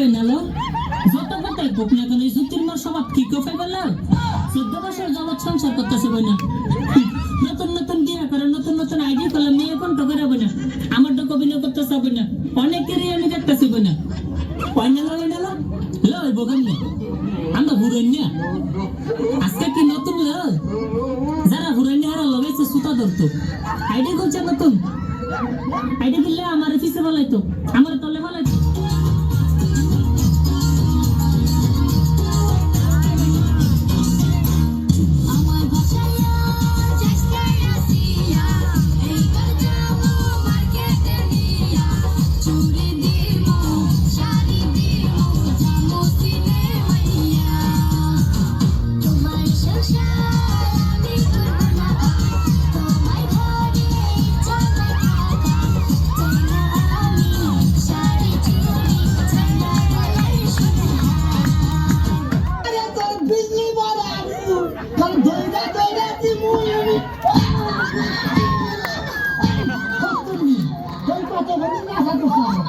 কই যত কথাই না কেন স্বভাব কি চোদ্দ জগৎ সংসার করতেছে বইনা। নতুন নতুন বিয়ে করে, নতুন নতুন করলে মেয়ে কোন আমার ডক অভিনয় করতেছে বইনা। অনেকেরই আমি দেখতেছি লয় না আমরা হুরেনিয়া আজকে কি নতুন লয়? যারা হুরেনিয়া লগাইছে সুতা ধরতো। আইডি করছে নতুন। আইডি দিলে আমার পিছে বলাইতো আমার তলে বলাইতো 那不算吗？